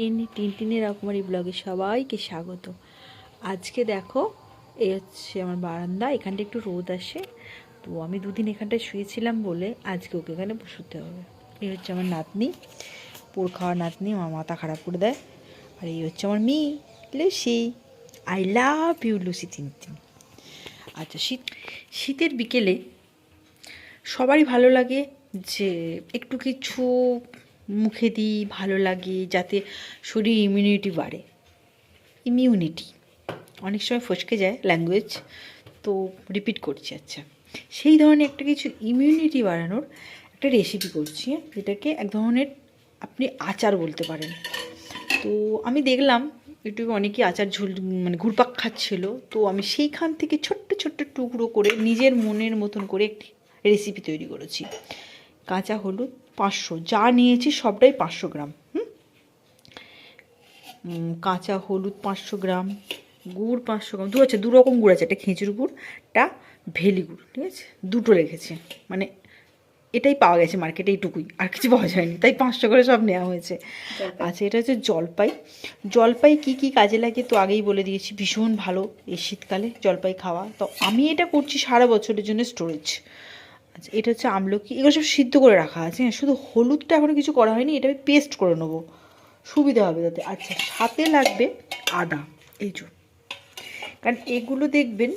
Tin টিনটিনের রকমারি ব্লগে সবাইকে স্বাগত। আজকে দেখো এই হচ্ছে আমার বারান্দা, এখানটা একটু রোদ আসে, তো আমি দুদিন এখানটায় শুয়েছিলাম বলে আজকে ওকে এখানে শুতে হবে। এই হচ্ছে আমার নাতনি, পোর খাওয়া নাতনি, আমার মাথা খারাপ করে দেয়। আর এই হচ্ছে আমার মেয়ে, Lucy. I love you Lucy তিনতিন আচ্ছা শীত, শীতের বিকেলে সবারই ভালো লাগে যে একটু কিছু মুখে দিই, ভালো লাগে, যাতে শরীর ইমিউনিটি বাড়ে। ইমিউনিটি অনেক সময় ফসকে যায় ল্যাঙ্গুয়েজ তো রিপিট করছি আচ্ছা। সেই ধরনের একটা কিছু ইমিউনিটি বাড়ানোর একটা রেসিপি করছি, যেটাকে এক ধরনের আপনি আচার বলতে পারেন। তো আমি দেখলাম, ইউটিউবে অনেকেই আচার ঝুল মানে ঘুরপাক খাচ্ছিল, তো আমি সেইখান থেকে ছোট্ট ছোট্ট টুকরো করে নিজের মনের মতন করে একটি রেসিপি তৈরি করেছি। কাঁচা হলুদ পাঁচশো যা নিয়েছি সবটাই পাঁচশো গ্রাম হুম? কাঁচা হলুদ পাঁচশো গ্রাম গুড় পাঁচশো গ্রাম দু আছে দু রকম গুড় আছে একটা খেঁচুর গুড়টা ভেলি গুড় ঠিক আছে? দুটো রেখেছি মানে এটাই পাওয়া গেছে মার্কেটে এইটুকুই আর কিছু পাওয়া যায়নি তাই পাঁচশো করে সব নেওয়া হয়েছে। আচ্ছা এটা হচ্ছে জলপাই। জলপাই কি কি কাজে লাগে তো আগেই বলে দিয়েছি ভীষণ ভালো এই শীতকালে জলপাই খাওয়া। তো আমি এটা করছি সারা বছরের জন্য স্টোরেজ আচ্ছা এটা হচ্ছে আমলকি। এগুলো সব সিদ্ধ করে রাখা আছে হ্যাঁ শুধু হলুদটা এখনও কিছু করা হয়নি এটা আমি পেস্ট করে নেব। সুবিধা হবে তাতে। আচ্ছা সাথে লাগবে আদা, এই যে। কারণ এগুলো দেখবেন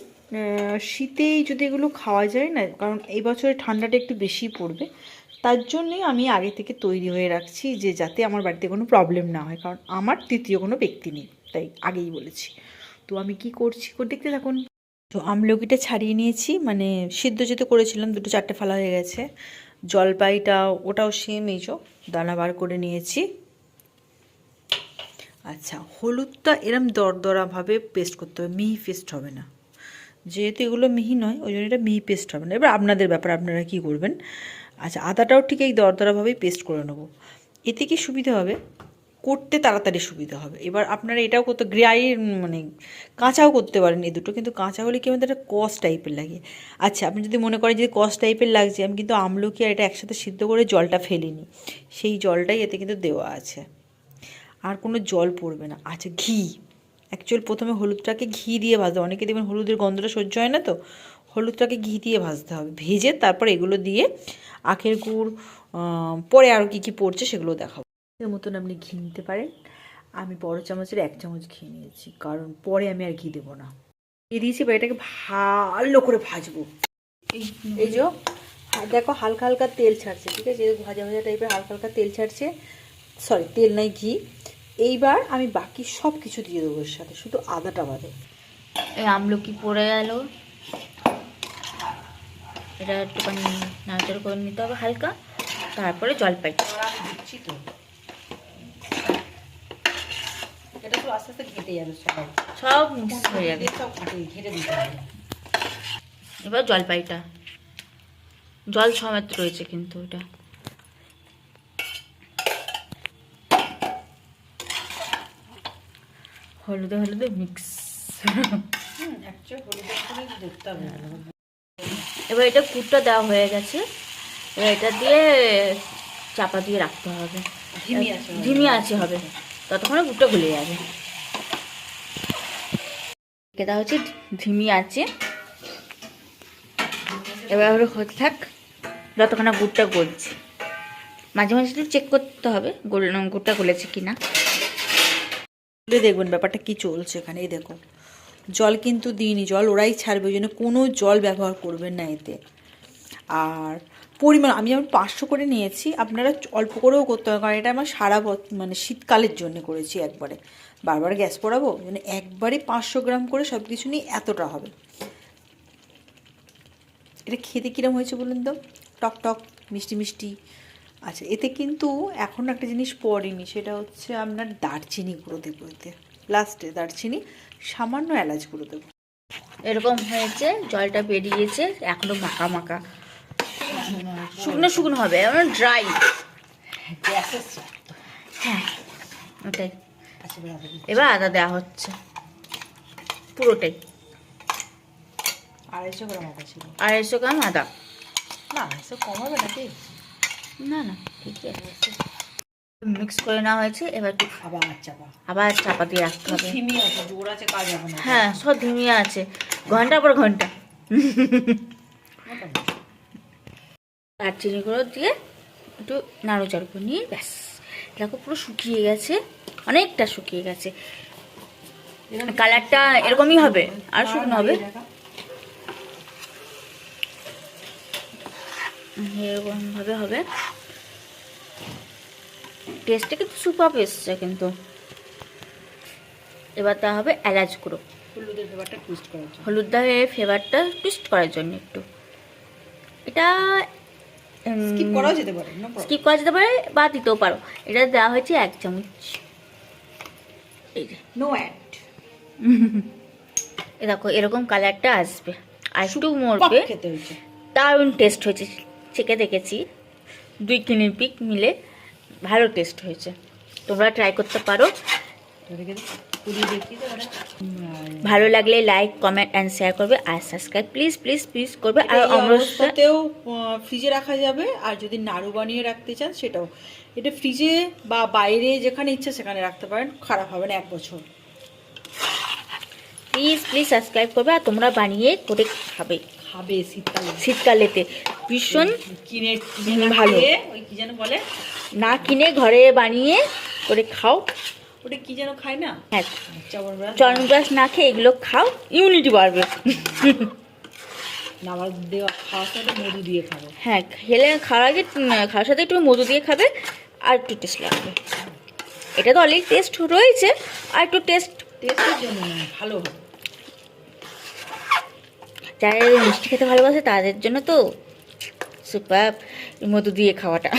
শীতেই যদি এগুলো খাওয়া যায় না, কারণ এই ঠান্ডাটা একটু বেশি পড়বে, তার জন্যই আমি আগে থেকে তৈরি হয়ে রাখছি যে যাতে আমার বাড়িতে কোনো প্রবলেম না হয়, কারণ আমার তৃতীয় কোনো ব্যক্তি নেই, তাই আগেই বলেছি। তো আমি কি করছি, দেখতে থাকুন। তো আমলকিটা ছাড়িয়ে নিয়েছি মানে সিদ্ধ যেতে করেছিলাম, দুটো চারটে ফালা হয়ে গেছে। জলপাইটা, ওটাও সেম এই যে, দানা বার করে নিয়েছি। আচ্ছা হলুদটা এরম দরদরাভাবে পেস্ট করতে হবে, মিহি পেস্ট হবে না। যেহেতু এগুলো মিহি নয়, ওই জন্য এটা মিহি পেস্ট হবে না। এবার আপনাদের ব্যাপার, আপনারা কি করবেন? আচ্ছা আদাটাও ঠিক এই দরদরাভাবেই পেস্ট করে নেব। এতে কি সুবিধা হবে? করতে তাড়াতাড়ি সুবিধা হবে। এবার আপনারা এটাও করতে, গ্রাই মানে কাঁচাও করতে পারেন এই দুটো, কিন্তু কাঁচা হলে কি আমাদের একটা কস টাইপের লাগে। আচ্ছা আপনি যদি মনে করেন যে কস টাইপের লাগছে, আমি কিন্তু আমলকি আর এটা একসাথে সিদ্ধ করে জলটা ফেলিনি। সেই জলটাই এতে কিন্তু দেওয়া আছে। আর কোনো জল পড়বে না। আচ্ছা ঘি। অ্যাকচুয়াল প্রথমে হলুদটাকে ঘি দিয়ে ভাজতে। অনেকে দেখবেন হলুদের গন্ধটা সহ্য হয় না তো? হলুদটাকে ঘি দিয়ে ভাজতে হবে। ভেজে তারপর এগুলো দিয়ে আখের গুড় পরে আরও কী কী পড়ছে সেগুলো দেখাবো। মতন আপনি ঘি নিতে পারেন। আমি বড় চামচের এক চামচ ঘি নিয়েছি কারণ পরে আমি আর ঘি দেবো না। দিয়ে দিয়েছি এবার এটাকে ভালো করে ভাজবো। এই যে দেখো হালকা হালকা তেল ছাড়ছে ঠিক আছে? ভাজা ভাজা টাইপের হালকা হালকা তেল ছাড়ছে। সরি তেল নাই ঘি। এইবার আমি বাকি সব কিছু দিয়ে দেবো এর সাথে শুধু আদাটা বাদে। এই আমলকি পড়ে গেল। এটা একটুখানি নাড়াচাড়া করে নিতে হবে হালকা। তারপরে জলপাই। দিচ্ছি তো। এটা তো আস্তে আস্তে ঘেটে যাবে সবাই। সব মিক্স হয়ে যাবে। সব ঘেটে ঘেটে দিতে হবে। এবার জলপাইটা। জল সমেত রয়েছে কিন্তু এটা। হলুদে হলুদে মিক্স। এবার এটা কুটটা দেওয়া হয়ে গেছে। এবার এটা দিয়ে চাপা দিয়ে রাখতে হবে। ধিমি আছে হবে। ততক্ষণে গুড়টা গলে যাবে। এটা হচ্ছে ধিমি আছে। এবার হতে থাক যতক্ষণ গুড়টা গলছে। মাঝে মাঝে একটু চেক করতে হবে গুড়টা গলেছে কি না দেখবেন ব্যাপারটা কি চলছে এখানে, এই দেখো। জল কিন্তু দিইনি, জল ওরাই ছাড়বে, ওই জন্য কোনো জল ব্যবহার করবেন না এতে। আর পরিমাণ, আমি যেমন পাঁচশো করে নিয়েছি, আপনারা অল্প করেও করতে হবে কারণ এটা আমার সারা মানে শীতকালের জন্য করেছি একবারে। বারবার গ্যাস পোড়াবো মানে একবারে পাঁচশো গ্রাম করে সব কিছু নিয়ে এতটা হবে। এটা খেতে কীরকম হয়েছে বলুন তো? টক টক, মিষ্টি মিষ্টি। আচ্ছা এতে কিন্তু এখন একটা জিনিস পড়েনি, সেটা হচ্ছে আপনার দারচিনি গুঁড়ো দেবো এতে। লাস্টে দারচিনি, সামান্য এলাচ গুঁড়ো দেবো। এরকম হয়েছে, জলটা বেরিয়েছে, এখনও মাখা মাখা। শুকনো শুকনো হবে এমন ড্রাই হ্যাঁ ওটাই। এবার আদা দেওয়া হচ্ছে পুরোটাই। আড়াইশো গ্রাম আদা ছিল। আড়াইশো গ্রাম আদা। না এসব কম হবে নাকি? না না ঠিকই আছে। মিক্স করে নেওয়া হয়েছে এবার একটু আবার চাপা। আবার চাপা দিয়ে রাখতে হবে। থিমি আছে জোর আছে কাজ হবে হ্যাঁ সব ধিমিয়ে আছে ঘণ্টা পর ঘণ্টা। আর চিনি গুঁড়ো দিয়ে একটু নাড়ু চাড়ু করে নিয়ে ব্যাস। দেখো পুরো শুকিয়ে গেছে অনেকটা শুকিয়ে গেছে। কালারটা এরকমই হবে আর শুকনো হবে। এরকম ভাবে হবে। টেস্টটা কিন্তু সুপার এসছে কিন্তু। এবার তা হবে এলাচ গুঁড়ো। হলুদের ব্যাপারটা টুইস্ট করার জন্য। হলুদ ফ্লেভারটা টুইস্ট করার জন্য একটু। এটা স্কিপ করাও যেতে পারে স্কিপ করা যেতে পারে বা দিতেও পারো। এটা দেওয়া হয়েছে এক চামচ। এই যে। নো অ্যাড দেখো এরকম কালারটা আসবে। আর একটু মরবে। দারুণ টেস্ট হয়েছে। চেকে দেখেছি। দুই কিনির পিক মিলে ভালো টেস্ট হয়েছে। তোমরা ট্রাই করতে পারো। ভালো লাগলে লাইক কমেন্ট অ্যান্ড শেয়ার করবে। আর সাবস্ক্রাইব প্লিজ প্লিজ প্লিজ করবে। আর অবস্থাতেও ফ্রিজে রাখা যাবে। আর যদি নাড়ু বানিয়ে রাখতে চান সেটাও। এটা ফ্রিজে বা বাইরে যেখানে ইচ্ছা সেখানে রাখতে পারেন। খারাপ হবে না এক বছর। প্লিজ প্লিজ সাবস্ক্রাইব করবে। আর তোমরা বানিয়ে করে খাবে। খাবে শীতকালে। শীতকালেতে। ভীষণ কিনে ভালো। ওই কি যেন বলে? না কিনে ঘরে বানিয়ে করে খাও। ওটা কি যেন খায় না? হ্যাঁ। না খেয়ে এগুলো খাও ইমিউনিটি বাড়বে। দেওয়া খাওয়ার সাথে মধু দিয়ে খাব। হ্যাঁ খেলে খাওয়ার আগে খাওয়ার সাথে একটু মধু দিয়ে খাবে আর একটু টেস্ট লাগবে। এটা তো অলরেডি টেস্ট রয়েছে আর একটু টেস্ট টেস্টের জন্য ভালো হবে। যারা মিষ্টি খেতে ভালোবাসে তাদের জন্য তো সুপার মধু দিয়ে খাওয়াটা।